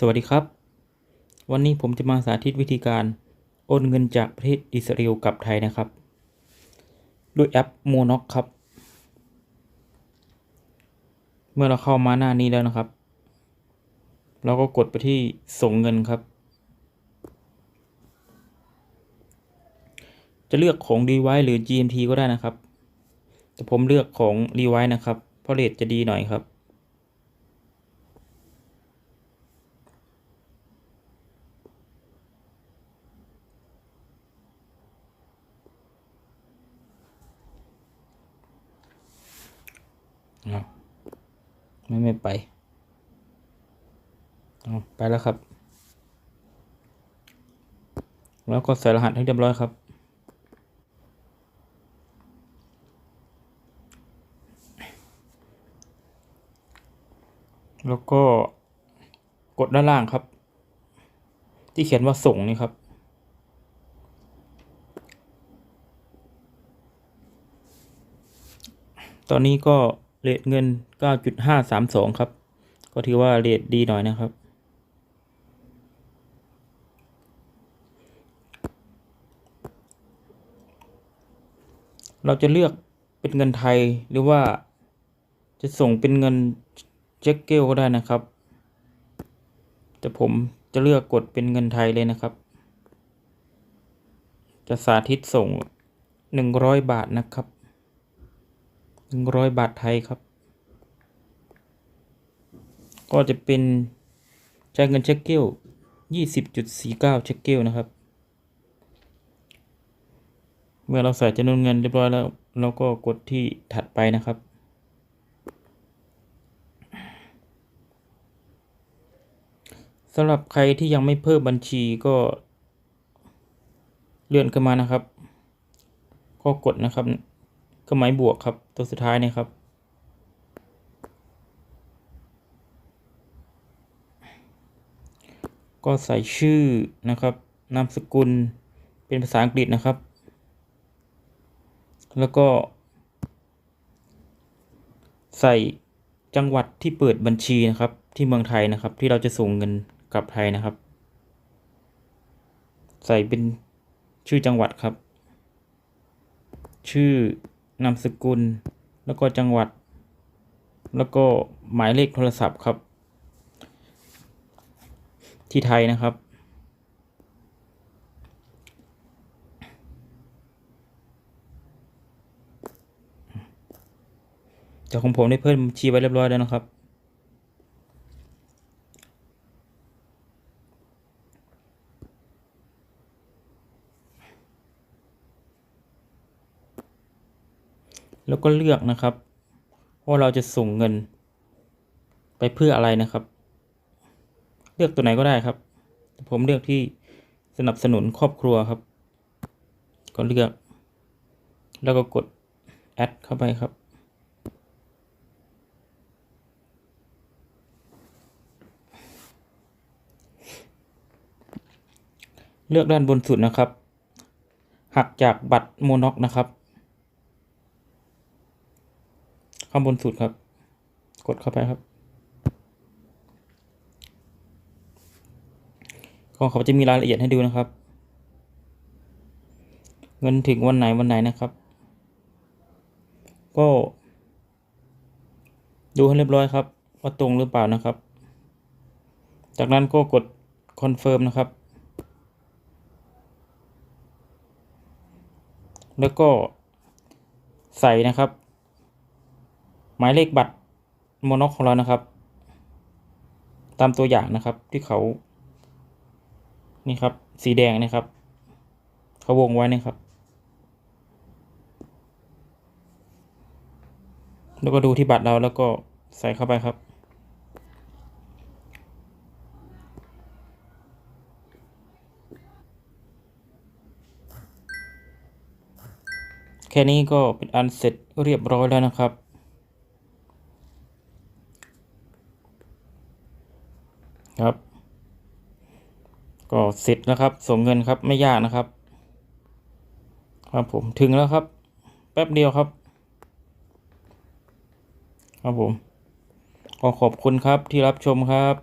สวัสดีครับ วันนี้ผมจะมาสาธิตวิธีการโอนเงินจากประเทศอิสราเอลกลับไทยนะครับ ด้วยแอป m o n o k ครับ เมื่อเราเข้ามาหน้านี้แล้วนะครับ เราก็กดไปที่ส่งเงินครับ จะเลือกของ d v i c e หรือ GMT ก็ได้นะครับ แต่ผมเลือกของ d v i c e นะครับ เพราะเรทจะดีหน่อยครับ อ้าวไม่ไม่ไปเอไปแล้วครับ แล้วก็ใส่รหัสให้เรียบร้อยครับ แล้วก็กดด้านล่างครับ ที่เขียนว่าส่งนี่ครับตอนนี้ก็ เรทเงิน 9.532 ครับ ก็ถือว่าเรทดีหน่อยนะครับ เราจะเลือกเป็นเงินไทยหรือว่าจะส่งเป็นเงินเช็คเกลก็ได้นะครับ แต่ผมจะเลือกกดเป็นเงินไทยเลยนะครับ จะสาธิตส่ง 100 บาทนะครับ หนึ่งร้อยบาทไทยครับ ก็จะเป็นจ่ายเงินเช็คเกลยี่สิบจุดสี่เก้าเช็คเกลนะครับ เมื่อเราใส่จำนวนเงินเรียบร้อยแล้ว เราก็กดที่ถัดไปนะครับสำหรับใครที่ยังไม่เพิ่มบัญชีก็ เลื่อนขึ้นมานะครับ ก็กดนะครับ ก็หมายบวกครับ ตัวสุดท้ายนะครับ ก็ใส่ชื่อนะครับ นามสกุลเป็นภาษาอังกฤษนะครับ แล้วก็ ใส่จังหวัดที่เปิดบัญชีนะครับ ที่เมืองไทยนะครับ ที่เราจะส่งเงินกลับไทยนะครับ ใส่เป็นชื่อจังหวัดครับ ชื่อ นามสกุล แล้วก็จังหวัด แล้วก็หมายเลขโทรศัพท์ครับ ที่ไทยนะครับจากของผมได้เพิ่มชีไว้เรียบร้อยแล้วนะครับ แล้วก็เลือกนะครับ ว่าเราจะส่งเงิน ไปเพื่ออะไรนะครับ เลือกตัวไหนก็ได้ครับ ผมเลือกที่สนับสนุนครอบครัวครับ ก็เลือก แล้วก็กดแอดเข้าไปครับ เลือกด้านบนสุดนะครับ หักจากบัตรโมน็อกนะครับ ข้างบนสุดครับ กดเข้าไปครับก็เขาจะมีรายละเอียดให้ดูนะครับ เงินถึงวันไหนวันไหนนะครับ ก็ ดูให้เรียบร้อยครับ ว่าตรงหรือเปล่านะครับ จากนั้นก็กดคอนเฟิร์มนะครับ แล้วก็ใส่นะครับ หมายเลขบัตรโมน็อกของเรานะครับ ตามตัวอย่างนะครับที่เขา นี่ครับ สีแดงนะครับ เขาวงไว้นะครับ แล้วก็ดูที่บัตรเราแล้วก็ใส่เข้าไปครับแค่นี้ก็เป็นอันเสร็จเรียบร้อยแล้วนะครับ ครับ ก็เสร็จแล้วครับ ส่งเงินครับไม่ยากนะครับ ครับผมถึงแล้วครับ แป๊บเดียวครับ ครับผม ขอขอบคุณครับที่รับชมครับ